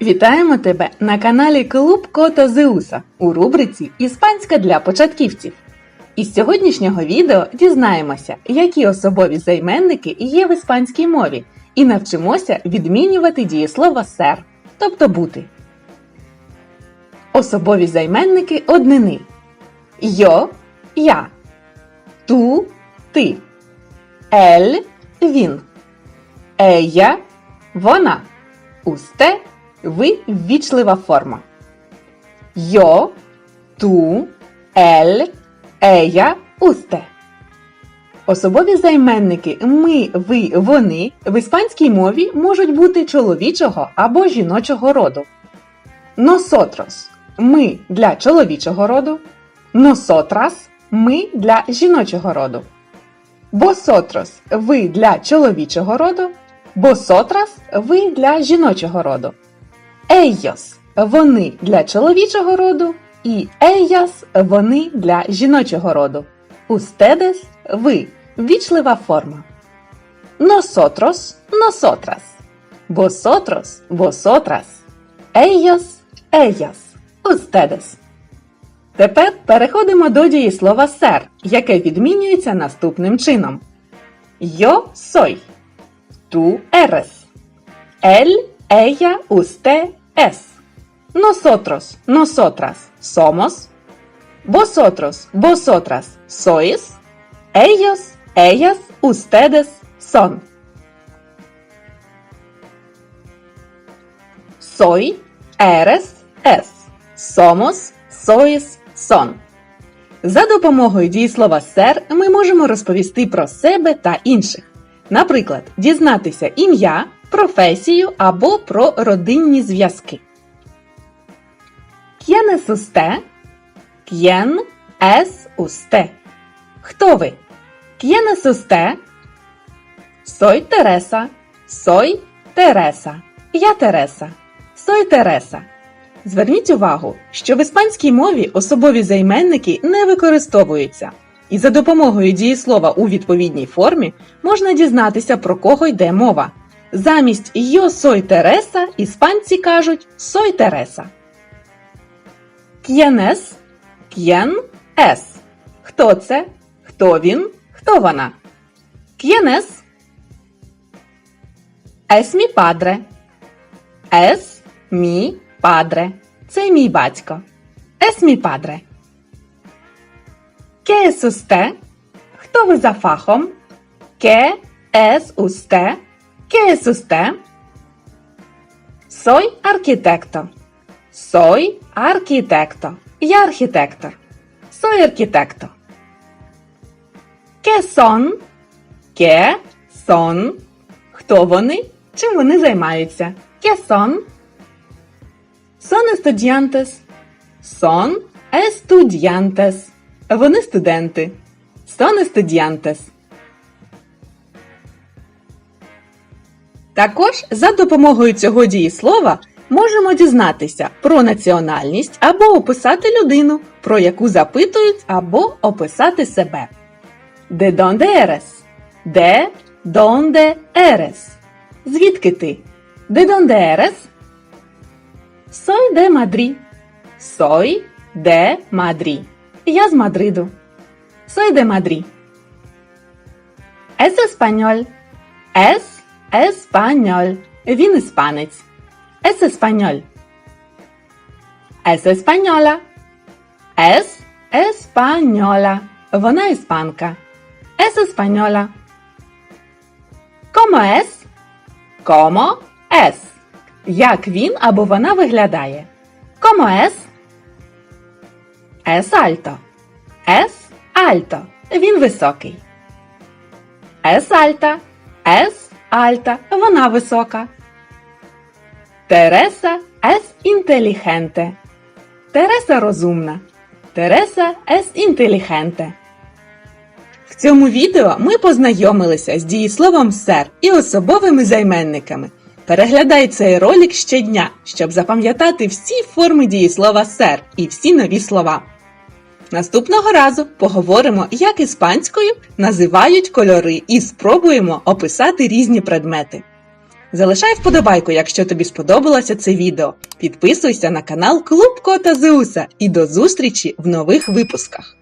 Вітаємо тебе на каналі Клуб Кота Зеуса у рубриці Іспанська для початківців. Із сьогоднішнього відео дізнаємося, які особові займенники є в іспанській мові, і навчимося відмінювати дієслово сер, тобто бути. Особові займенники однини. Йо я. Ту ти. Ель він. Ея вона. Усте ви ввічлива форма. Йо, ту, ель, ея, усте. Особові займенники ми, ви, вони в іспанській мові можуть бути чоловічого або жіночого роду. Носотрос ми для чоловічого роду. Носотрас ми для жіночого роду. Босотрос ви для чоловічого роду. Босотрас ви для жіночого роду. Ейос вони для чоловічого роду. І ейяс вони для жіночого роду. Устедес ви вічлива форма. Носотрос носотрас. Босотрос босотрас. Ейос ейяс. Устедес. Тепер переходимо до дієслова сер, яке відмінюється наступним чином. Yo soy. Tú eres. Él, ella, usted es. Nosotros, nosotras somos. Vosotros, vosotras sois. Ellos, ellas, ustedes son. Soy, eres, es. Somos, sois, son. За допомогою дієслова сер ми можемо розповісти про себе та інших. Наприклад, дізнатися ім'я, професію або про родинні зв'язки. ¿Quién es usted? ¿Quién es usted? Хто ви? ¿Quién es usted? Soy Teresa. Soy Teresa. Я Тереса. Soy Терesa. Зверніть увагу, що в іспанській мові особові займенники не використовуються, і за допомогою дієслова у відповідній формі можна дізнатися, про кого йде мова. Замість «Yo soy Teresa» іспанці кажуть «Soy Teresa». «Quién es?» «Quién es?» Хто це? Хто він? Хто вона? «Quién es?» «Es mi padre». «Es mi padre». Це мій батько. «Es mi padre». ¿Qué es usted? Хто ви за фахом? ¿Qué es usted? ¿Qué es usted? Soy arquitecto. Soy arquitecto. Я архітектор. Soy arquitecto. ¿Qué son? ¿Qué son? Хто вони? Чим вони займаються? ¿Qué son? Son estudiantes. Son estudiantes. Вони студенти. Son estudiantes. Також за допомогою цього дієслова можемо дізнатися про національність або описати людину, про яку запитують, або описати себе. De dónde eres? De dónde eres? Звідки ти? De dónde eres? Soy de Madrid. Soy de Madrid. Я з Мадриду. Soy de Madrid. Es español. Es español. Він іспанець. Es español. Es española. Es española. Вона іспанка. Es española. ¿Cómo es? ¿Cómo es? Як він або вона виглядає? ¿Cómo es? Es alto. Es alto. Він високий. Es alta. Es alta. Вона висока. Тереса es inteligente. Тереса розумна. Тереса es inteligente. В цьому відео ми познайомилися з дієсловом сер і особовими займенниками. Переглядай цей ролик щодня, щоб запам'ятати всі форми дієслова сер і всі нові слова. Наступного разу поговоримо, як іспанською називають кольори і спробуємо описати різні предмети. Залишай вподобайку, якщо тобі сподобалося це відео. Підписуйся на канал Клуб Кота Зеуса і до зустрічі в нових випусках.